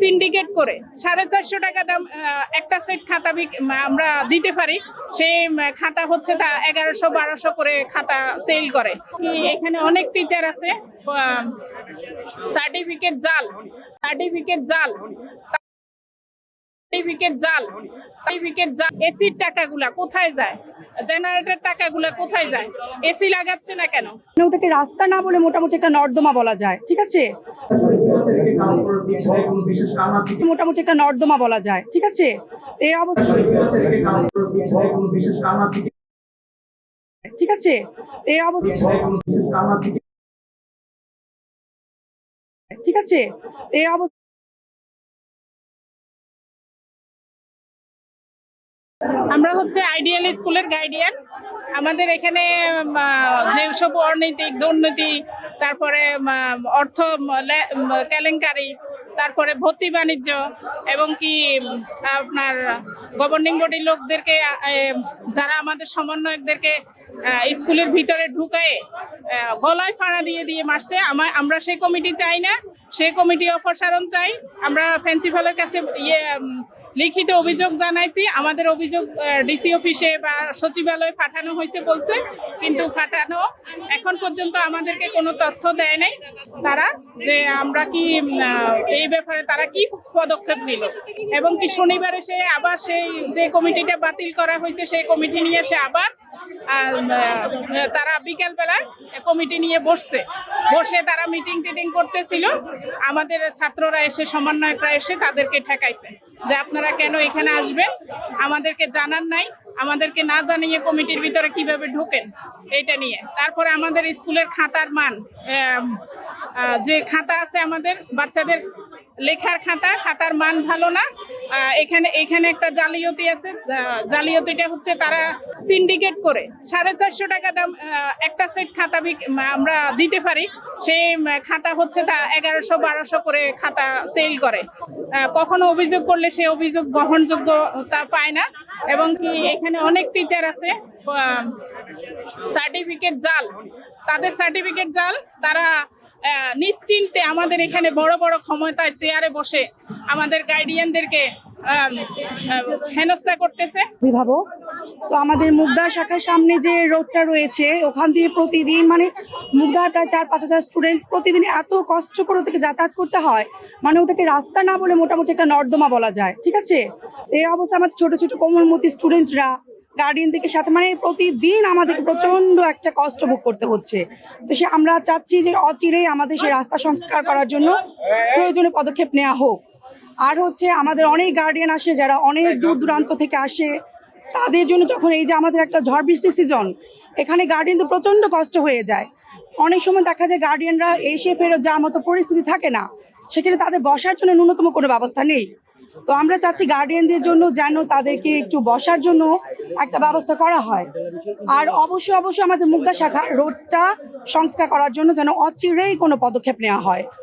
Syndicate করে। সাড়ে চারশো টাকা দাম একটা সেট খাতা আমরা দিতে পারি। সেই খাতা হচ্ছে তা এগারোশো, বারোশো করে খাতা সেল করে। এখানে অনেক টিচার আছে সার্টিফিকেট জাল সার্টিফিকেট জাল সার্টিফিকেট জাল সার্টিফিকেট জাল। এসির টাকাগুলা কোথায় যায়? জেনারেটর টাকাগুলো কোথায় যায় এসি লাগাচ্ছে না কেন মানে ওটাকে রাস্তা না বলে মোটামুটি একটা নর্দমা বলা যায়, ঠিক আছে? মোটামুটি একটা নর্দমা বলা যায়, ঠিক আছে এই অবস্থা? ঠিক আছে এই অবস্থা? ঠিক আছে এই অবস্থা আমরা হচ্ছে আইডিয়াল স্কুলের গাইডিয়ান আমাদের এখানে উম, আহ, যে সব অর্নৈতিক দুর্নীতি তারপরে অর্থ কেলেঙ্কারি তারপরে ভর্তি বাণিজ্য এবং কি আপনার গভর্নিং বডির লোকদেরকে যারা আমাদের সমন্বয়কদেরকে স্কুলের ভিতরে ঢুকায়ে গলায় ফাড়া দিয়ে দিয়ে মারছে। আমার আমরা সেই কমিটি চাই না। সেই কমিটি অপসারণ চাই। আমরা প্রিন্সিপালের কাছে ইয়ে লিখিত অভিযোগ জানাইছি। আমাদের অভিযোগ ডিসি অফিসে বা সচিবালয়ে পাঠানো হয়েছে বলছে, কিন্তু পাঠানো এখন পর্যন্ত আমাদেরকে কোনো তথ্য দেয় নাই। তারা যে আমরা কি এই ব্যাপারে তারা কি পদক্ষেপ নিল? এবং কি শনিবারে সে আবার সেই যে কমিটিটা বাতিল করা হয়েছে, সেই কমিটি নিয়ে সে আবার তারা বিকেলবেলা কমিটি নিয়ে বসছে। বসে তারা মিটিং টিটিং করতেছিল। আমাদের ছাত্ররা এসে, সমন্বয়করা এসে তাদেরকে ঠেকাইছে। যে আপনারা কেন এখানে আসবেন? আমাদেরকে জানার নাই। আমাদেরকে না জানিয়ে কমিটির ভিতরে কীভাবে ঢোকেন এটা নিয়ে। তারপরে আমাদের স্কুলের খাতার মান যে খাতা আছে আমাদের, বাচ্চাদের লেখার খাতা, খাতার মান ভালো না এখানে এখানে একটা জালিয়াতি আছে। জালিয়াতিটা হচ্ছে তারা সিন্ডিকেট করে। সাড়ে চারশো টাকা দাম একটা সেট খাতা আমরা দিতে পারি। সেই খাতা হচ্ছে তা এগারোশো, বারোশো করে খাতা সেল করে। কখনো অভিযোগ করলে সেই অভিযোগ গ্রহণযোগ্যতা পায় না। এবং কি এখানে অনেক টিচার আছে সার্টিফিকেট জাল। তাদের সার্টিফিকেট জাল, তারা নিশ্চিন্তে আমাদের এখানে বড় বড় ক্ষমতায় চেয়ারে বসে আমাদের গাইডিয়ানদেরকে আম, আহ, হেনস্থা করতেছে। অভিভাবক তো আমাদের মুগদা শাখার সামনে যে রোডটা রয়েছে ওখান দিয়ে প্রতিদিন মানে মুগদার প্রায় চার পাঁচ হাজার স্টুডেন্ট প্রতিদিন এত কষ্ট করে থেকে যাতায়াত করতে হয় মানে ওটাকে রাস্তা না বলে মোটামুটি একটা নর্দমা বলা যায় ঠিক আছে? এই অবস্থা আমাদের ছোট ছোট কোমলমতি স্টুডেন্টরা গার্ডিয়ানদের সাথে মানে প্রতিদিন আমাদেরকে প্রচণ্ড একটা কষ্ট ভোগ করতে হচ্ছে। তো সে আমরা চাচ্ছি যে অচিরেই আমাদের সেই রাস্তা সংস্কার করার জন্য প্রয়োজনীয় পদক্ষেপ নেওয়া হোক। আর হচ্ছে আমাদের অনেক গার্ডিয়ান আসে যারা অনেক দূর দূরান্ত থেকে আসে। তাদের জন্য যখন এই যে আমাদের একটা ঝড় বৃষ্টি সিজন এখানে গার্ডিয়ানদের প্রচণ্ড কষ্ট হয়ে যায়। অনেক সময় দেখা যায় গার্ডিয়ানরা এসে ফেরত যাওয়ার মতো পরিস্থিতি থাকে না। সেখানে তাদের বসার জন্য ন্যূনতম কোনো ব্যবস্থা নেই। তো আমরা চাচ্ছি গার্ডিয়ানদের জন্য যেন তাদেরকে একটু বসার জন্য একটা ব্যবস্থা করা হয়। আর অবশ্যই অবশ্যই আমাদের মুগদা শাখা রোডটা সংস্কার করার জন্য যেন অচিরেই কোনো পদক্ষেপ নেওয়া হয়।